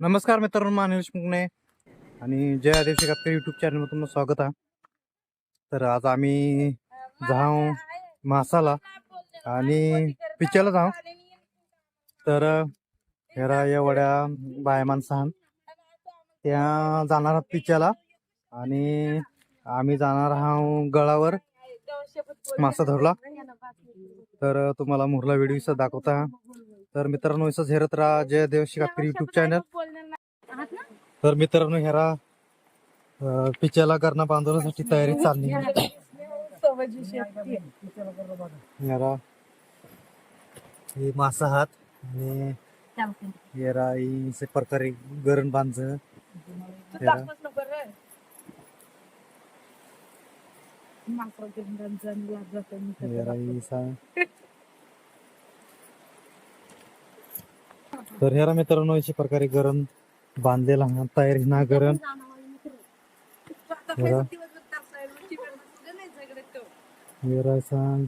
नमस्कार मित्रांनो मानिश मुकणे आणि जय आदिवासी कातकरी युट्यूब चॅनलमध्ये तुमचं स्वागत आहे. तर आज आम्ही जाऊ मासाला आणि पिच्याला जाऊ. तर हेरा एवढ्या वड्या बाया माणसान त्या जाणार आहात पिच्याला आणि आम्ही जाणार आहोत गळावर मासा धरला. तर तुम्हाला मुरला व्हिडिओ दाखवता. तर मित्रांनो इसं झेरत राहा. जय देवशी कातकरी युट्यूब चॅनल तर मित्रांनो अं, पिच्याला करणं बांधवण्यासाठी तयारी चालली. ह्याला हे मासा हात आणि हेरा ही प्रकारे गरण बांध हेरा ही तर ह्याला मित्रांनो अशा प्रकारे गरण बांधलेला हा तयारी ना गरण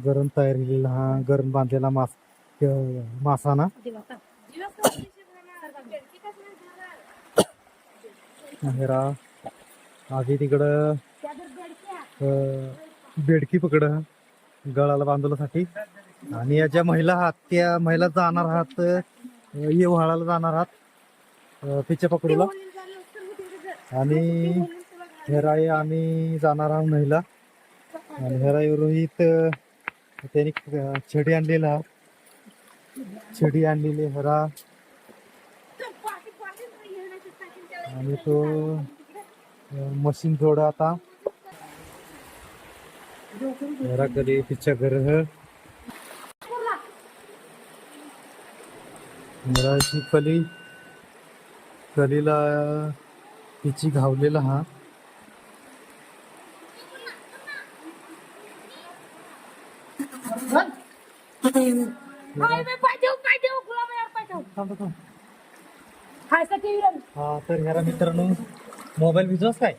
गरण तयार केलेला हा गरण बांधलेला मास मासा ना. हेरा आधी तिकडं बेडकी पकड गळाला बांधवण्यासाठी आणि या ज्या महिला आहात त्या महिला जाणार आहात येवहाळाला जाणार आहात. अं, पकडूला. आणि हेराई आम्ही जाणार आहोत महिला. आणि हेराई रोहित त्यांनी छडी आणलेला हा. छडी आणलेली हरा. आणि तो मशीन जोड आता. हेरा कधी पिच्च्या घर हेराची कली कलीला तिची घावलेला हा. हा तर ह्याला मित्रांनो मोबाईल विजवास काय?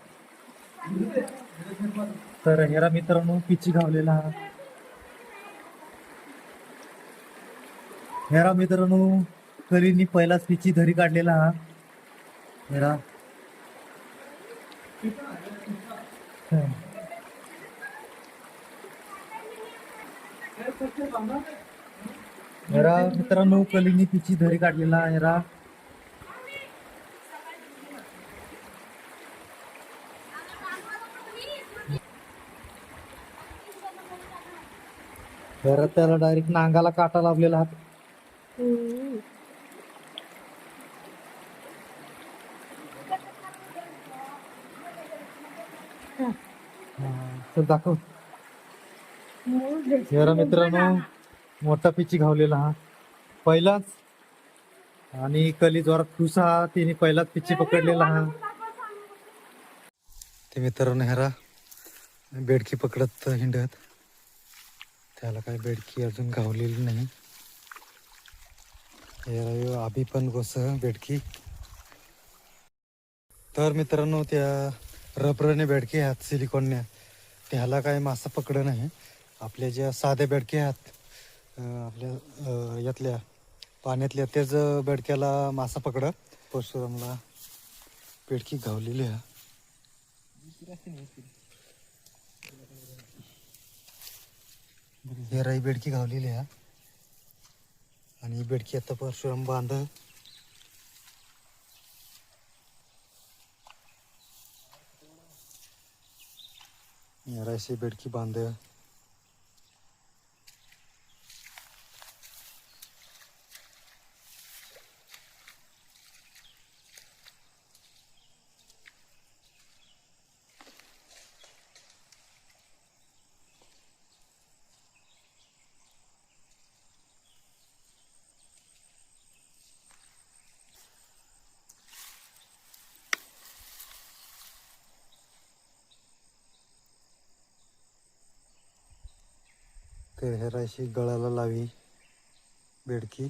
तर ह्याला मित्रांनो पिची घावलेला हा. ह्याला मित्रांनो करीनी पहिलाच पिची धरी काढलेला हा. जरा. ह्याला मित्रांनो कलीनी तिची धरी काढलेला ह्याला ह्याला त्याला डायरेक्ट नांगाला काटा लावलेला हात. चल दाखव. जरा मित्रांनो मोठा पिची घावलेला हा. पहिलाच. आणि कली जोरात हा तिने पहिलाच पिची पकडलेला हा. ते मित्रांनो हेरा बेडकी पकडत हिंडत. त्याला काय बेडकी अजून घावलेली नाही. हेरा आभी पण गोस बेडकी. तर मित्रांनो त्या रबरने बेडकी आहेत सिलिकॉनने. त्याला काय मासा पकड नाही आपल्या ज्या साध्या बेडक्या आहेत आपल्या यातल्या पाण्यातल्या तेच बेडक्याला मासा पकड. परशुरामला बेडकी घावलेली आहे. हे राई बेडकी घावलेली आहे. आणि ही बेडकी आता परशुराम बांध रायशी बेडकी बांध तर रायशी गळाला लावी बेडकी.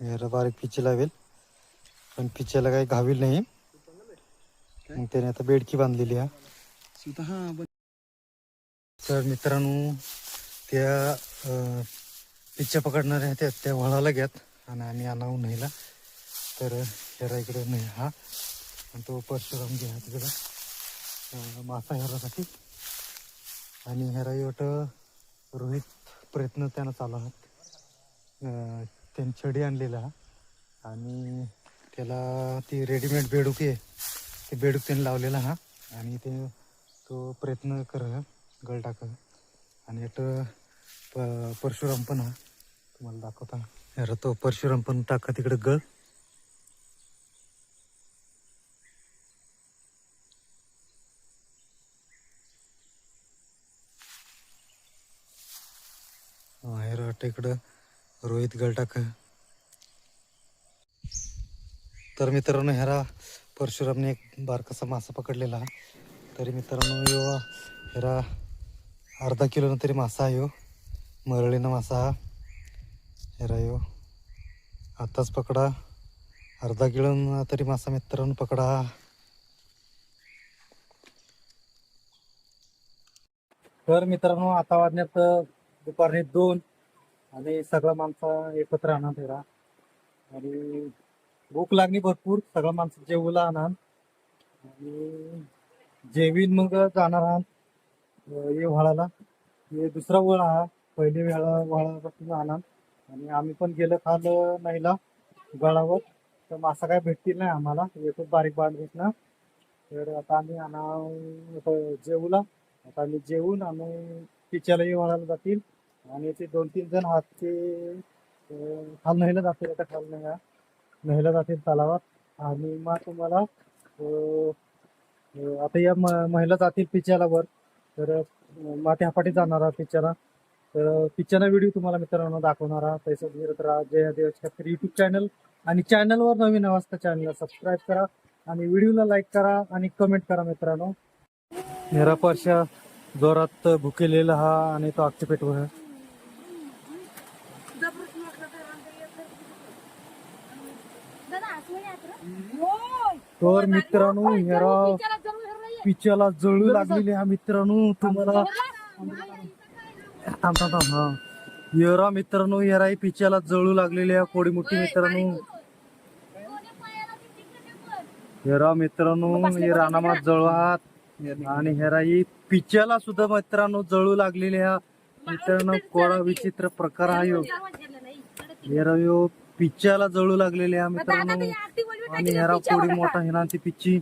याला बारीक पिची लावेल पण पिच्याला काही घावील नाही. मग त्याने आता बेडकी बांधलेली आहे. हा तर मित्रांनो त्या पिच्च्या पकडणारे आहेत त्या- त्या वळाला घ्यात आणि आम्ही आणावं नाहीला तर हेरा इकडे नाही हा. आणि तो परशुराम घ्या तिकडं. मासा हेरासाठी आणि हेरा योट रोहित प्रयत्न त्यानं चालू आहात त्यांनी छडी आणलेला. आणि त्याला ती रेडीमेड बेडूक आहे. ते बेडूक त्यांनी लावलेला हा. आणि ते तो प्रयत्न कर गळ टाक. आणि एक प परशुराम पण हा. तुम्हाला दाखवता. यार तो परशुराम पण टाका तिकडे गळ बाहेर वाटतं इकडं? रोहित गलटाक तर मित्रांनो ह्याला परशुरामने एक बारकासा मासा पकडलेला. तरी मित्रांनो यो ह्याला अर्धा किलोनं तरी मासा आहे मरळीनं मासा हा. ह्याला यो आताच पकडा. अर्धा किलो तरी मासा मित्रांनो पकडा तर मित्रांनो आता वाजण्यात दुपारने दोन. आणि सगळा माणसा एकत्र आणा तेरा आणि भूक लागली भरपूर सगळं माणसं जेवूला आणा आणि जेवीन मग जाणार आहात अं, ये व्हाळाला. हे दुसरा वळ हा पहिले वेळा व्हाळापासून आणा आणि आम्ही पण गेलो खालं नाहीला गळावर तर मासा काय भेटतील नाही आम्हाला एकच बारीक बाण भेटणार. तर आता आम्ही आणा जेवूला. आता आम्ही जेवून आम्ही पिच्यालाही व्हाळाला जातील. आणि ते दोन तीन जण हात ते खाल नाहीला जातील आता खाल नाही हा. जातील तलावात. आणि मग तुम्हाला आता या म- महिला जातील पिच्याला वर. तर माते माती हापाटी जाणार पिच्याला. तर पिक्चरचा व्हिडिओ तुम्हाला मित्रांनो दाखवणार आहे तसंच मिरत राहा. जय देव युट्यूब चॅनल आणि चॅनलवर नवीन अवस्था चॅनलला सबस्क्राईब करा. आणि व्हिडिओला लाईक करा आणि कमेंट करा मित्रांनो. निरापर्शा जोरात भुकेलेला हा आणि तो आगच्या तर मित्रांनो हेरा पिच्याला जळू लागलेली हा मित्रांनो तुम्हाला थांब थांब हा. येरा मित्रांनो येरा ही पिच्याला जळू लागलेली आहे कोडी मोठी मित्रांनो. हेरा मित्रांनो हे रानामात जळू आहात आणि हेरा ही पिच्याला सुद्धा मित्रांनो जळू लागलेली आहे. मित्रांनो कोळा विचित्र प्रकार आहे ह्यो. हेरा यो पिच्याला जळू लागलेली आहे मित्रांनो. आणि हेरा कोडी मोठा हिना ती पिच्ची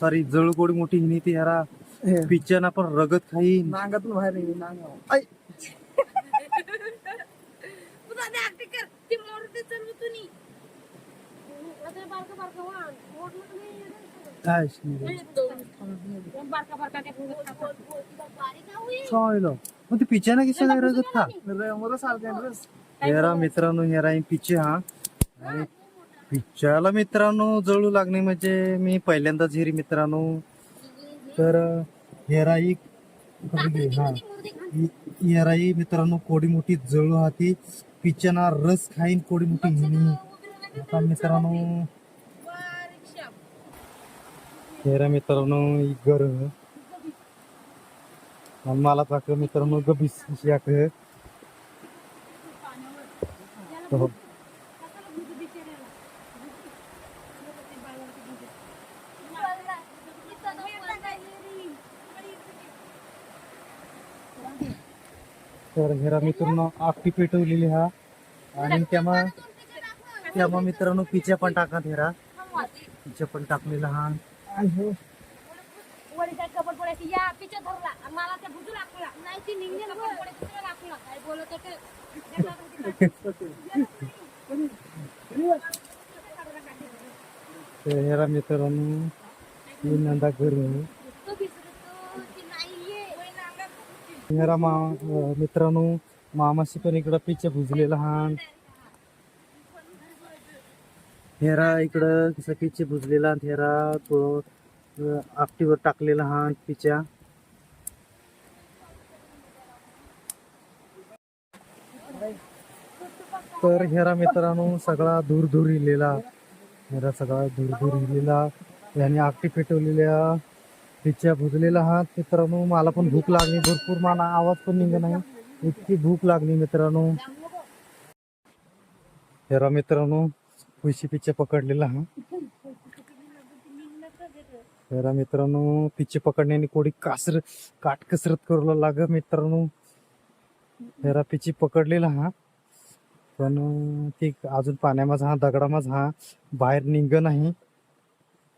सॉरी जळू कोडी मोठी हिनी ती हेरा पिच्याना पण रगत खाई नांगातून बाहेर निघे नांगा. काय मग ती पिच्याना किती नाही. रगत खा मला सारखं रस हेरा मित्रांनो हेरा ही पिच्ची हा. आणि पिच्चाला मित्रांनो जळू लागणे म्हणजे मी पहिल्यांदाच हिरी मित्रांनो. तर हेराई हा. हेराई मित्रांनो कोडी मोठी जळू हाती. ती रस खाईन कोडी मोठी हिनी. आता मित्रांनो हेरा मित्रांनो गर आणि मला चाक मित्रांनो गबीस याक हो. तर हेरा मित्रांनो आपटी पेटवलेली हा. आणि त्यामा त्यामा मित्रांनो पिच्या पण टाकत हेरा पिच्या पण टाकलेला हा. हेरा मित्रांनो मी नंदा करू नाहीये हेरा मा मित्रांनो मामाशी पण इकडं पिच्या भुजलेला हा हेरा इकडं कसं पिचे भुजलेला हेरा तो आपटीवर टाकलेला हा पिच्या तर हेरा मित्रांनो सगळा दूर दूर इलेला. हेरा सगळा धूर धूर इलेला. याने आपटी पेटवलेल्या पिच्छा भुजलेला हा. मित्रांनो मला पण भूक लागली. भरपूर मला आवाज पण निघत नाही. इतकी भूक लागली मित्रांनो. हेरा मित्रांनो खुशी पिच्चे पकडलेला हा. हेरा मित्रांनो पिच्चे पकडण्याने कोणी कासर काट कसरत करू लाग मित्रांनो. हेरा पिच्छी पकडलेला हा. पण ती अजून पाण्यामध्ये हा दगडामध्ये हा बाहेर निघ नाही.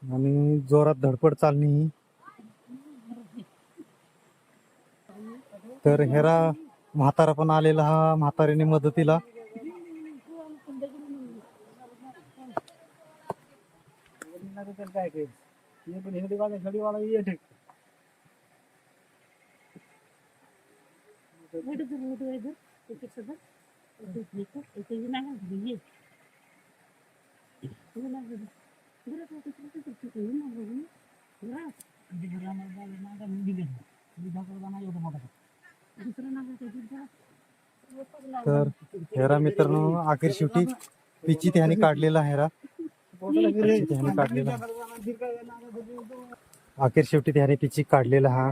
आणि जोरात धडपड चालणी तर हेरा म्हातारा पण आलेला हा म्हातारीने मदतीला. काय तर हेरा मित्रांनो अखेर शेवटी पिची त्याने काढलेला हेरा. त्याने काढलेला. अखेर शेवटी त्याने पिची काढलेला हा.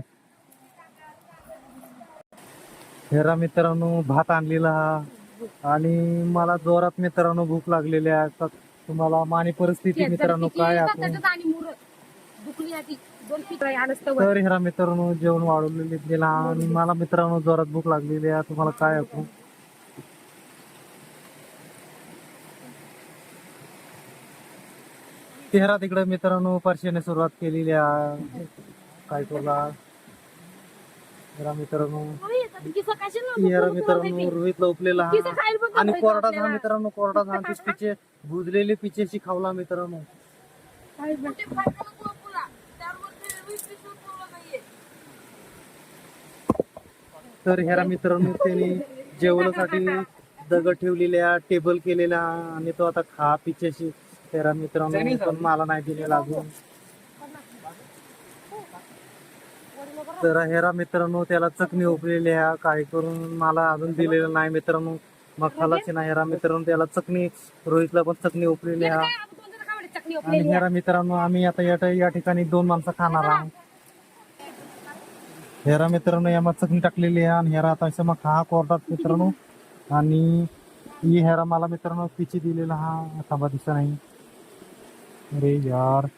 हेरा मित्रांनो भात आणलेला हा. आणि मला जोरात मित्रांनो भूक लागलेली आहे. तुम्हाला मानी परिस्थिती मित्रांनो काय आपण तर हेरा मित्रांनो जेवण वाढवलेले गेला. आणि मला मित्रांनो जोरात भूक लागलेली आहे. तुम्हाला काय आपण तेरा तिकडे मित्रांनो परशेने सुरुवात केलेली आहे. काय तुला? हेरा मित्रांनो. हेरा मित्रांनो रोहित लवपलेला किसा खायला पण आणि कोरडा. हा मित्रांनो कोरडा तीच पिचे भुजलेली पिचेची खावला मित्रांनो. तर ह्या मित्रांनो त्यांनी जेवणासाठी दगड ठेवलेल्या टेबल केलेला आणि तो आता खा पिच्याशी. तेरा मित्रांनो पण मला नाही दिले लागून तर हेरा मित्रांनो त्याला चकणी आहे. काय करून मला अजून दिलेलं नाही मित्रांनो. मग खालाच ना हेरा मित्रांनो त्याला चकणी रोहितला पण चकणी ओपलेली आहे. आणि हेरा मित्रांनो आम्ही आता या ठिकाणी दोन माणसं खाणार आहोत. हेरा मित्रांनो यामा चकणी टाकलेली आहे आणि हेरा आता असं मग हा कोरडात मित्रांनो. आणि ही हेरा मला मित्रांनो पिची दिलेला हा. थांबा दिसत नाही. अरे यार.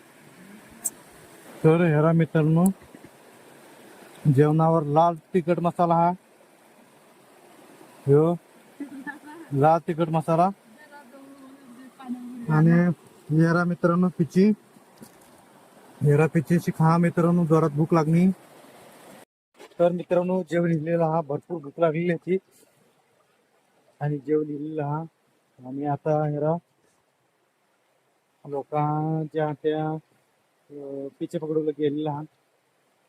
तर हेरा मित्रांनो जेवणावर लाल तिखट मसाला हा. हो लाल तिखट मसाला. आणि हेरा मित्रांनो पिची. हेरा पिचीची खा मित्रांनो जोरात भूक लागली. तर मित्रांनो जेवण लिहिलेला हा भरपूर भूक लागलेली होती. आणि जेवण लिहिलेला हा. आणि आता हेरा लोकांच्या त्या पिचे पकडूला गेलेला हा.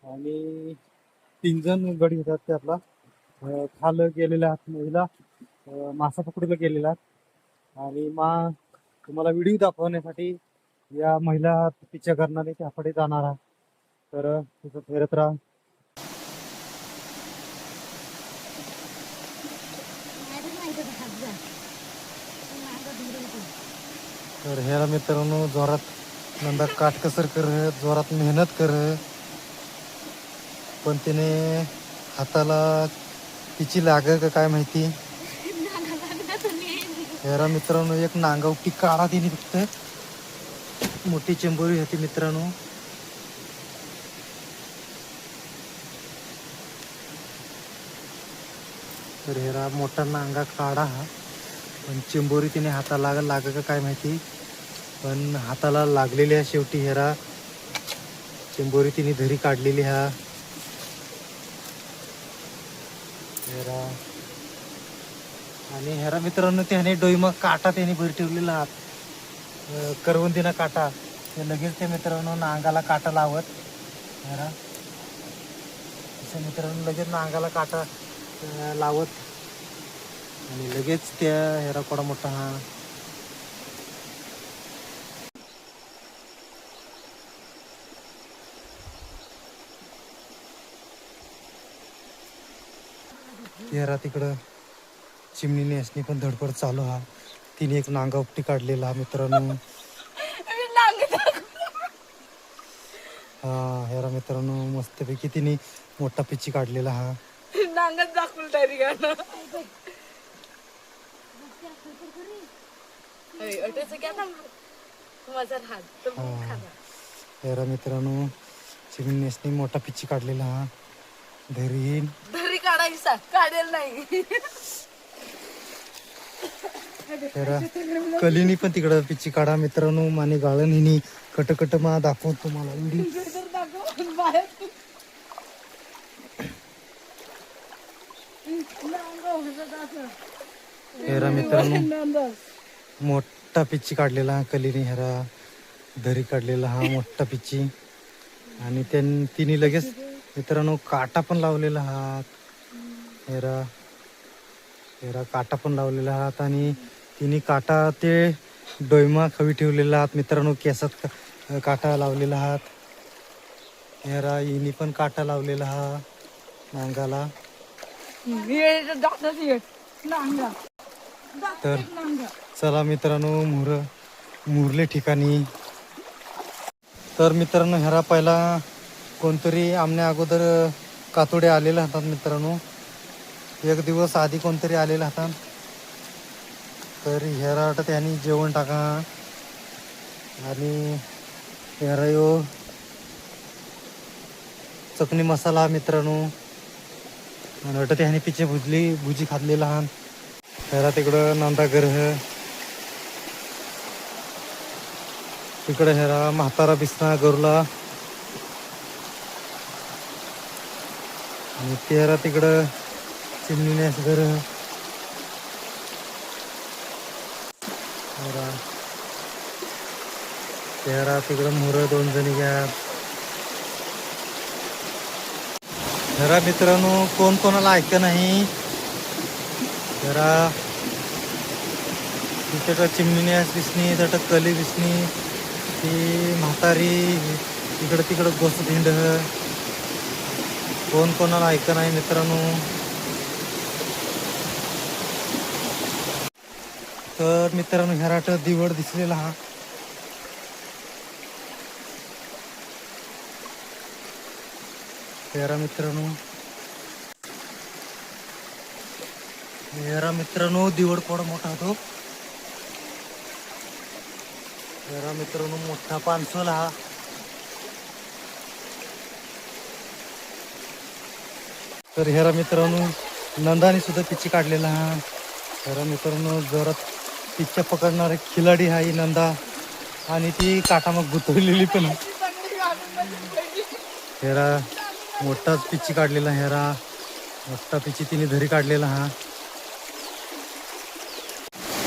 आणि तीन जण गडी होतात त्यातला. खाल गेलेल्या गेलेला आहात महिला मासा पकडूला गेलेला आणि मा तुम्हाला व्हिडिओ दाखवण्यासाठी या महिला पिच्च्या करणारे त्याकडे जाणार आहे तर तिथं फिरत राहा. तर ह्या मित्रांनो जोरात नंदा काटकसर कर जोरात मेहनत कर. पण तिने हाताला तिची लागल का काय माहिती? हेरा मित्रांनो एक नांगावटी काढा तिने फक्त. मोठी चेंबोरी होती मित्रांनो. तर हेरा मोठा नांगा काढा हा. पण चिंबोरी तिने हाताला लाग लाग का काय माहिती? पण हाताला लागलेली आहे शेवटी हेरा चिंबोरी तिने धरी काढलेली हा. हेरा. आणि हेरा मित्रांनो त्याने डोईमा काटा त्याने भर ठेवलेला हात करवंदीना काटा. ते लगेच ते मित्रांनो नांगाला काटा लावत. हेरा. मित्रांनो लगेच नांगाला काटा लावत. आणि लगेच त्या हेरा कोडा मोठा हा. हेरा तिकडं. चिमणी नेसणी पण धडपड चालू हा. तिने एक नांगा उपटी काढलेला हा मित्रांनो हा हेरा मित्रांनो मस्तपैकी तिने मोठा पिच्ची काढलेला हा. नांगच दाखवलं डायरी गाणं. तेरा मित्रांनो चिमणीसनी मोठा पिच्ची काढलेला. हा घरी घरी काढायचा काढेल नाही. तेरा कलीनी पण तिकडं पिच्ची काढा मित्रांनो. माने गाळण हिनी. कट कट मा दाखवतो तुम्हाला व्हिडिओ. हेरा मित्रांनो मोठा पिच्ची काढलेला हा कलीने हेरा दरी काढलेला हा मोठा पिच्ची आणि त्यां तिने लगेच मित्रांनो काटा पण लावलेला हात हेरा हेरा काटा पण लावलेला हात आणि तिने काटा ते डोयमा खवी ठेवलेला हात मित्रांनो केसात काटा लावलेला हात हेरा हिने पण काटा लावलेला हा नांगाला तर चला मित्रांनो मुर मुरले ठिकाणी. तर मित्रांनो ह्याला पहिला कोणतरी आमने अगोदर कातोडे आलेले हातात मित्रांनो. एक दिवस आधी कोणतरी आलेला हातात. तर ह्याला वाटत त्यांनी जेवण टाका. आणि ह्याला यो चटणी मसाला मित्रांनो. आणि वाटत ह्याने पिचे भुजली भुजी खाल्ली लहान ह्याला तिकडं नांदा तिकडं तिकडे ह्याला म्हातारा बिसना गरुला. आणि तेरा तिकडं चिमणीनेस घर तेरा तिकडं मोर दोन जणी घ्या घरा मित्रांनो कोण कोणाला ऐक नाही? जरा तिकडं चिमणीने दिसणी तिकडं कली दिसणी ती म्हातारी इकडं तिकडं गोस धिंड. कोण कोणाला ऐक नाही मित्रांनो. तर मित्रांनो ह्याराट दिवड दिसलेला हा. तेरा मित्रांनो. हेरा मित्रांनो दिवड पोडा मोठा होतो तेरा मित्रांनो मोठा पानसोल हा. तर हेरा मित्रांनो नंदाने सुद्धा पिच्ची काढलेला हा. ह्यारा मित्रांनो जोरात पिच्च्या पकडणारे खिलाडी हा ही नंदा. आणि ती काठामग गुतवलेली पण हेरा मोठाच पिच्ची काढलेला हेरा मोठा पिच्ची तिने घरी काढलेला हा.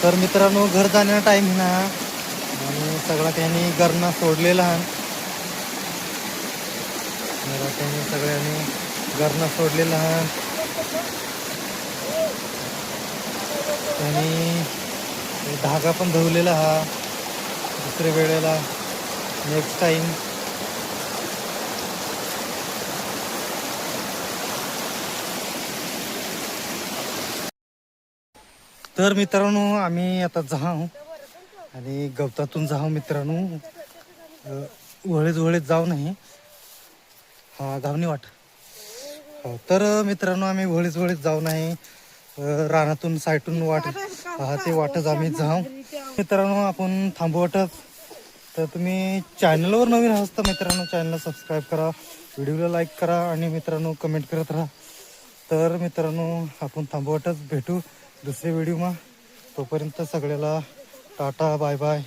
तर मित्रांनो घर जाण्याचा टाईम ना. आणि सगळा त्यांनी गरणं सोडलेला आहे. त्यांनी सगळ्यांनी गरणं सोडलेला आहे. त्यांनी धागा पण धुवलेला हा. दुसऱ्या वेळेला नेक्स्ट टाइम तर मित्रांनो आम्ही आता जाऊ आणि गवतातून जाऊ मित्रांनो. वळेत वळीत जाऊ नाही हा गावनी वाट. हो तर मित्रांनो आम्ही वळीत वळीत जाऊ नाही रानातून साईटून वाट हा ते वाटच आम्ही जाऊ. मित्रांनो आपण थांबू वाटत. तर तुम्ही चॅनलवर नवीन आहात तर मित्रांनो चॅनलला सबस्क्राईब करा. व्हिडिओला लाईक करा आणि मित्रांनो कमेंट करत राहा. तर मित्रांनो आपण थांबवटच भेटू दुसरे व्हिडिओ तोपर्यंत सगळ्याला टाटा बाय बाय